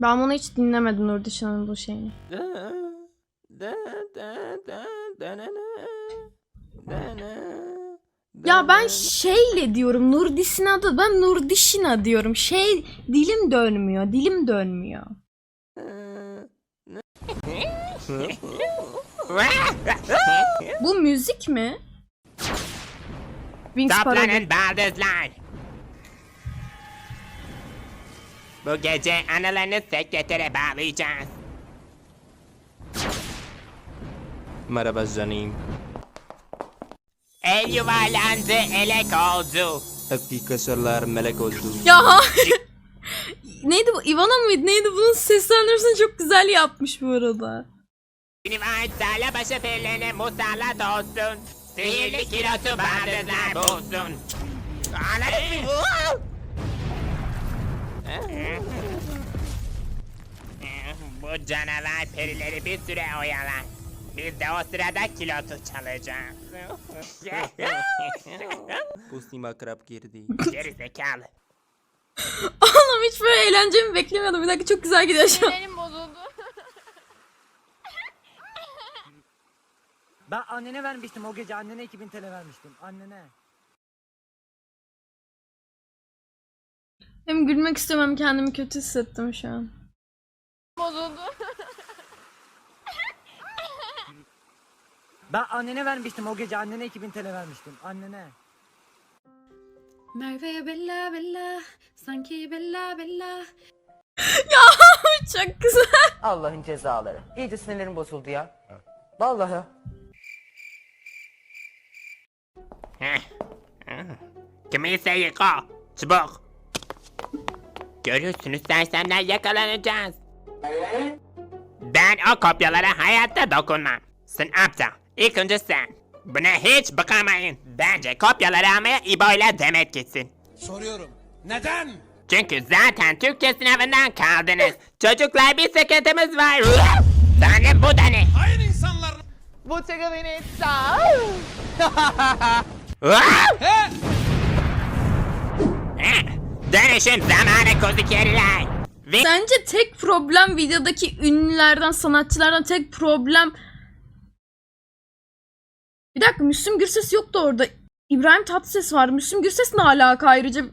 Ben bunu hiç dinlemedim Nurdişan'ın bu şeyini. Ya ben şeyle diyorum Nurdişina da ben Nurdişina diyorum. Şey dilim dönmüyor. Dilim dönmüyor. Bu müzik mi? Wings. Toplanın baldızlar. Bu gece analarını sekretere bağlayacağız. Merhaba canım. El yuvarlandı, elek oldu. Öptü kaşarlar melek oldu. Ya hayır. Neydi bu? Ivana mıydı? Neydi? Bunun seslendirmesini çok güzel yapmış bu arada. Üniversiteyle başı birliğine musallat olsun. Sihirli kilosu baldızlar bulsun. Anladın mı? Bu canavar perileri bir süre oyalar. Biz de o sırada kilotu çalacağız. Pustima krap girdi. Geri zekalı. Oğlum hiç böyle eğlencemi beklemiyordum. Bir dakika çok güzel gidiyor şu an. Benim bozuldu. Ben annene vermiştim o gece annene 2000 TL vermiştim annene. Hem gülmek istiyorum hem kendimi kötü hissettim şu an. bozuldu. Ben annene vermiştim o gece annene 2000 TL vermiştim annene. Merve Bella Bella sanki Bella Bella Çok güzel. Allah'ın cezaları. İyice sinirlerim bozuldu ya. Vallahi. Heh. Kimse yıka. Çabuk. Görürsünüz sersemler yakalanacağız. Ben o kopyalara hayatta dokunmam. Sen aptal. İlk önce sen. Buna hiç bakamayın. Bence kopyaları almaya İbo ile Demet gitsin. Soruyorum. Neden? Çünkü zaten Türkçe sınavından kaldınız. Çocuklar bir sıkıntımız var. Tanrım bu da ne? Hayır insanlar. Bu tegavinetta. Heh, Dönüşüm zamanı kozikeriler. Ve Sence tek problem videodaki ünlülerden, sanatçılardan tek problem... Bir dakika Müslüm Gürses yoktu orada. İbrahim Tatlıses var. Müslüm Gürses ne alaka ayrıca?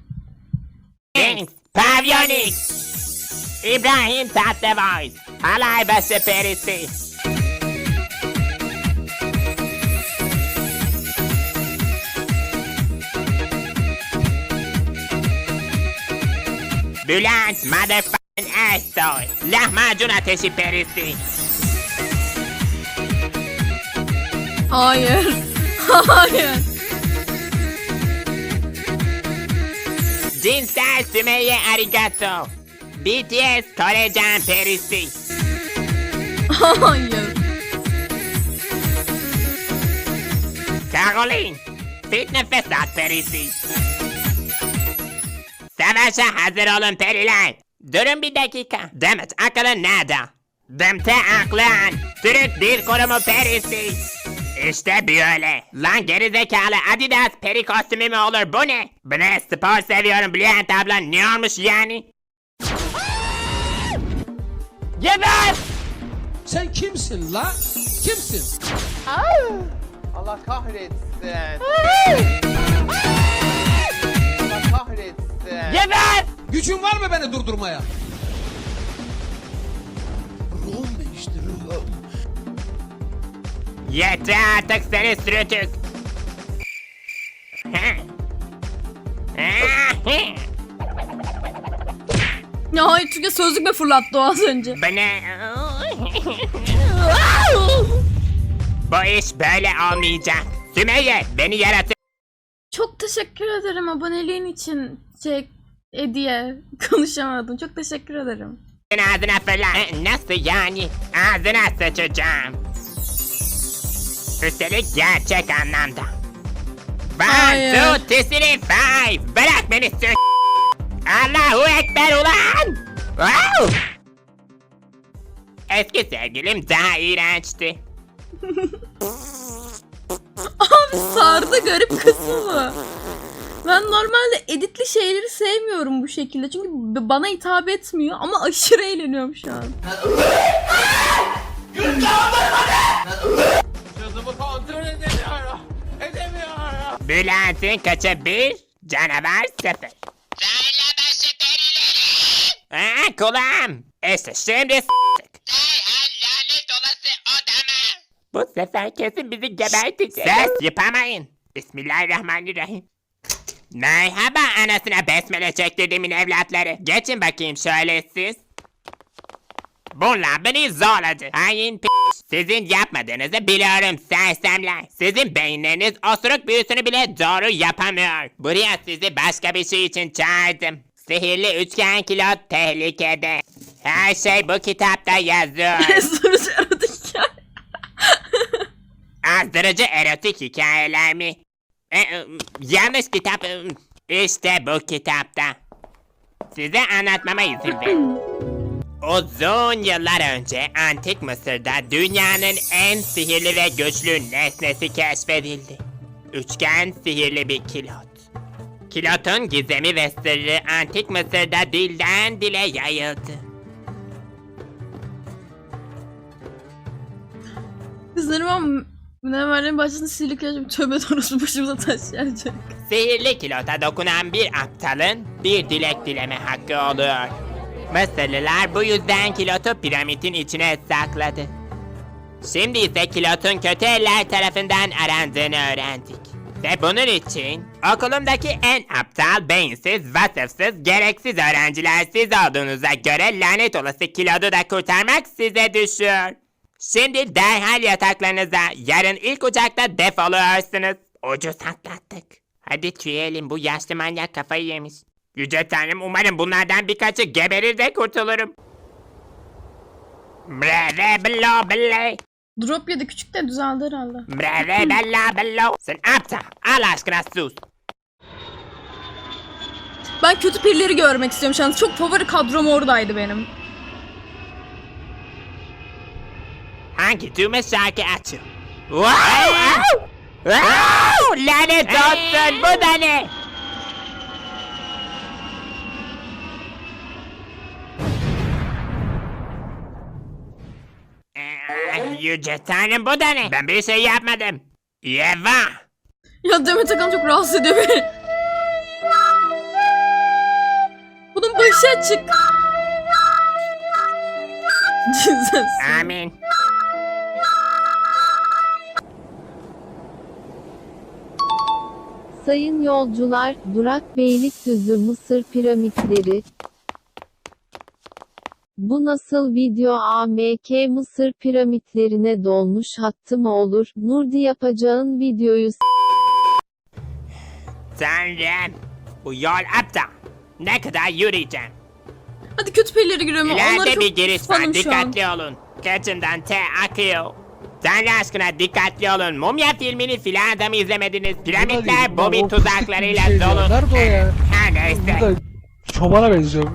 Pavyonik, İbrahim Tatlıboy, Halay başı perisi. Bülent Motherfucking Ersoy, lahmacun ateşi perisi. Hayır. Hayır. Cinsel Sümeyye Arigato, BTS Korecan perisi. Hayır. Caroline, fitne fesat perisi. Savaşa hazır olun periler. Durun bir dakika. Demet akılın nerede? Demte aklın. Türk Dil Kurumu perisi. İşte böyle. Lan gerizekalı Adidas peri kostümü mü olur bu ne? Bu ne spor seviyorum Bülent abla ne olmuş yani? Geber! Sen kimsin la? Kimsin? Allah kahretsin. Kahretsin. Geber! Gücün var mı beni durdurmaya? Ruhum değişti ruhum. Yeter artık seni sürütük. Ya hayır çünkü sözlük mü fırlattı o az önce? Bu ne? Bu iş böyle olmayacak. Sümeyye beni yaratı Çok teşekkür ederim aboneliğin için. Şey, hediye. Konuşamadım. Çok teşekkür ederim. ağzına fırla. E, Nasıl yani? Ağzına sıçacağım. Üstelik gerçek anlamda. Hayır. One, two, three, five. Bırak beni sü... Allahu Ekber ulan! Wow! Eski sevgilim daha iğrençti. Abi sardı garip kısmı. Ben normalde editli şeyleri sevmiyorum bu şekilde. Çünkü bana hitap etmiyor ama aşırı eğleniyorum şu an. Bülent'in kaçı bir, canavar sıfır. Söyle başı perileri. Aa kulağım. İşte şimdi s**tık. lanet olası odama. Bu sefer kesin bizi gebertecek. Ses yapamayın. Bismillahirrahmanirrahim. Merhaba anasına besmele çektirdiğimin evlatları. Geçin bakayım şöyle siz. Bunlar beni zorladı. Hain p***. Sizin yapmadığınızı biliyorum sersemler. Sizin beyinleriniz osuruk büyüsünü bile doğru yapamıyor. Buraya sizi başka bir şey için çağırdım. Sihirli üçgen kilot tehlikede. Her şey bu kitapta yazıyor. Azdırıcı erotik hikayeler mi? E, e, yanlış kitap. e, İşte bu kitapta. Size anlatmama izin verin. Uzun yıllar önce Antik Mısır'da dünyanın en sihirli ve güçlü nesnesi keşfedildi. Üçgen sihirli bir kilot. Kilotun gizemi ve sırrı Antik Mısır'da dilden dile yayıldı. Kızlarım Münevverlerin başında silik yaşam tövbe doğrusu başımıza taş gelecek. Sihirli kilota dokunan bir aptalın bir dilek dileme hakkı oluyor. Mısırlılar bu yüzden kilotu piramidin içine sakladı. Şimdi ise kilotun kötü eller tarafından arandığını öğrendik. Ve bunun için okulumdaki en aptal, beyinsiz, vasıfsız, gereksiz öğrenciler siz olduğunuza göre lanet olası kilodu da kurtarmak size düşüyor. Şimdi derhal yataklarınıza yarın ilk uçakta defoluyorsunuz. Ucuz atlattık. Hadi tüyelim bu yaşlı manyak kafayı yemiş. Yüce Tanrım umarım bunlardan birkaçı geberir de kurtulurum. Bello belle. Drop yedi küçük de düzeldi herhalde. Bello. Sen aptal. Allah aşkına sus. Ben kötü perileri görmek istiyorum şu an. Çok favori kadrom oradaydı benim. Hangi düğme şarkı açıyor? Wow! Wow! Lanet olsun bu da ne? Ee, Yüce Tanrım bu da ne? Ben bir şey yapmadım. Yeva! Ya Demet Akan çok rahatsız ediyor beni. Bunun başı açık. Jesus. Amin. Sayın yolcular, Durak Beylikdüzü Mısır piramitleri. Bu nasıl video AMK Mısır piramitlerine dolmuş hattı mı olur? Nurdi yapacağın videoyu Tanrım. Bu yol aptal. Ne kadar yürüyeceğim? Hadi kötü perileri görüyorum. Onları İleride çok bir giriş var. fanım şu an. Dikkatli olun. Kaçından te akıyor. Tanrı aşkına dikkatli olun. Mumya filmini filan da mı izlemediniz? Piramitler bombi tuzaklarıyla dolu. Nerede o ya? Her neyse. Burada çobana benziyor.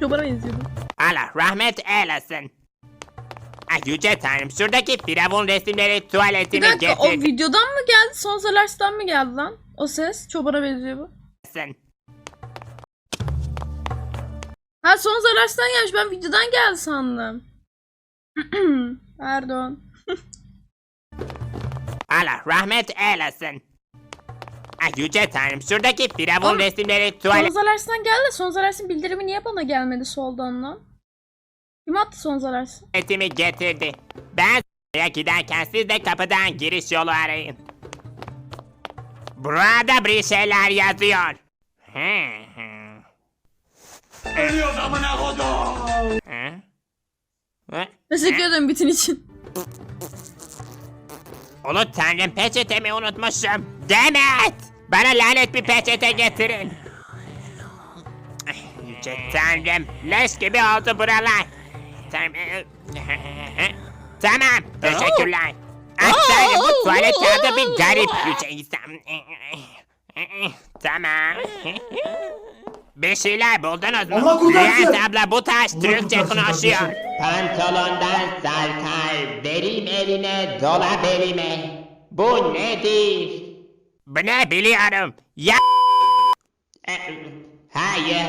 Çobana benziyordu. Allah rahmet eylesin. Ay yüce tanrım şuradaki firavun resimleri Bir tuvaletimi dakika o getirsin. videodan mı geldi? Son Solars'tan mı geldi lan? O ses. Çobana benziyor bu. Ha son Solars'tan gelmiş. Ben videodan geldi sandım. Pardon. Allah rahmet eylesin. Ay yüce tanrım şuradaki firavun Oğlum, resimleri Son tuvaletimi Solars'tan geldi. de Son Solars'ın bildirimi niye bana gelmedi soldan lan? Kim attı Son Solars'ı? getirdi. Ben s***ya giderken siz de kapıdan giriş yolu arayın. Burada bir şeyler yazıyor. Hı hı. Ölüyoruz amına kodum. Teşekkür ederim bitin için. Ulu tanrım peçetemi unutmuşum. Demet! Bana lanet bir peçete getirin. Yüce tanrım leş gibi oldu buralar. Tamam. Teşekkürler. Tanrım bu tuvalet kağıdı bir garip yüce insan. Tamam. Bir şeyler buldunuz mu? Bülent abla bu taş Türkçe konuşuyor. Pantolondan sarkar, vereyim eline, dola belime. Bu nedir? Bu ne biliyorum. Ya E, Hayır.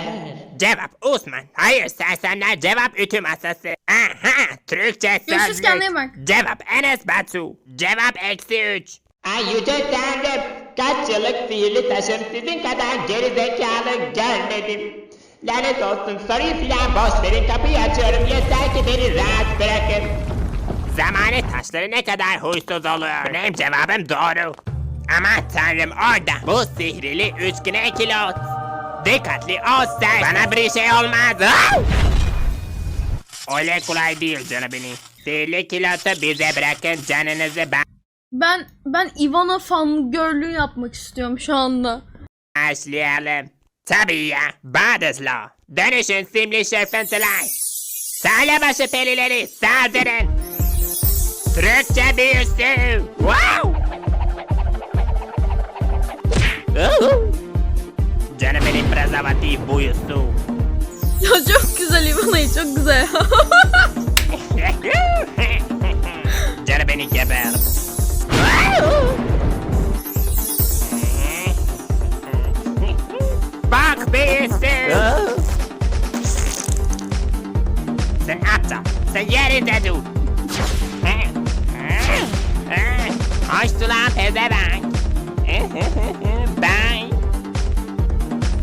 Cevap Osman. Hayır sersemler cevap ütü masası. Aha Türkçe Görüşürüz, sözlük. kendine bak. Cevap Enes Batu. Cevap eksi üç. Ay yüce tanrım. Kaç yıllık sihirli taşım sizin kadar gerizekalı görmedim. Lanet olsun soruyu filan boş verin kapıyı açıyorum yeter ki beni rahat bırakın. Zamanet taşları ne kadar huysuz oluyor. Benim cevabım doğru. Aman tanrım orada. Bu sihrili üçgen ekilot. Dikkatli ol sen. Bana bir şey olmaz. Öyle kolay değil canabini. Sihirli kilotu bize bırakın canınızı Ben ben Ivana fangirl'ü yapmak istiyorum şu anda. başlayalım. Tabii ya. Badesla. Dönüşün simli şerfenteler. Sağlabaşı perileri saldırın. Türkçe büyüsü. Wow! Canım benim prezervatif büyüsü. Ya çok güzel Ivana'yı çok güzel. Sen yerinde dur. Hoştu lan pezevenk. Ben.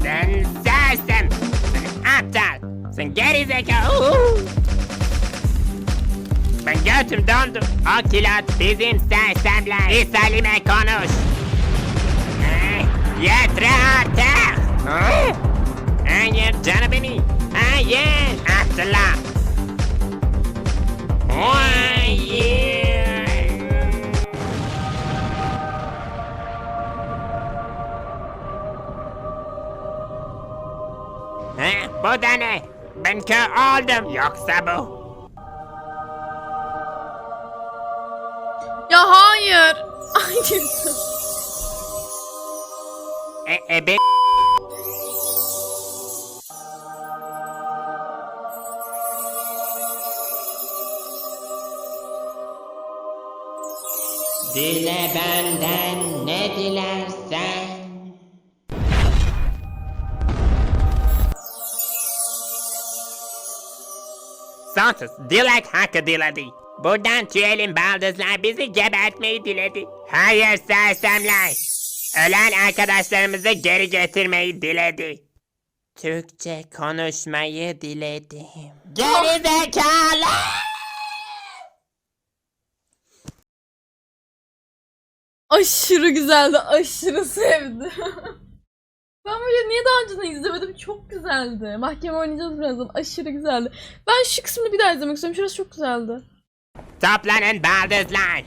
Sen sersem. Sen aptal. Sen gerizekalı. Ben götüm dondu. O kilot bizim sersemler. İsalime konuş. Yeter artık. Hayır canım beni. Hayır. Atla. Bu da ne? Ben kör oldum. Yoksa bu. ya hayır. Hayır. E, e, ben... Dile benden ne dilersen. Santos dilek hakkı diledi. Buradan tüyelim baldızlar bizi gebertmeyi diledi. Hayır sersemler. Ölen arkadaşlarımızı geri getirmeyi diledi. Türkçe konuşmayı diledim. Geri zekalı! Aşırı güzeldi. Aşırı sevdim. ben böyle niye daha önceden izlemedim? Çok güzeldi. Mahkeme oynayacağız birazdan. Aşırı güzeldi. Ben şu kısmını bir daha izlemek istiyorum. Şurası çok güzeldi. Toplanın baldızlar.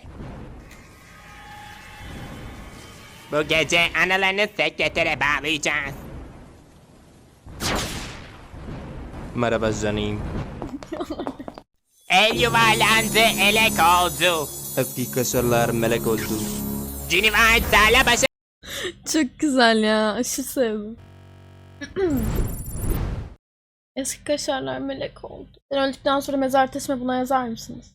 Bu gece analarını sekretere bağlayacağız. Merhaba canım. El yuvarlandı, elek oldu. Aplikasörler melek oldu. Cinivar sağla başı Çok güzel ya. Aşırı sevdim. Eski kaşarlar melek oldu. Ben öldükten sonra mezar tesime buna yazar mısınız?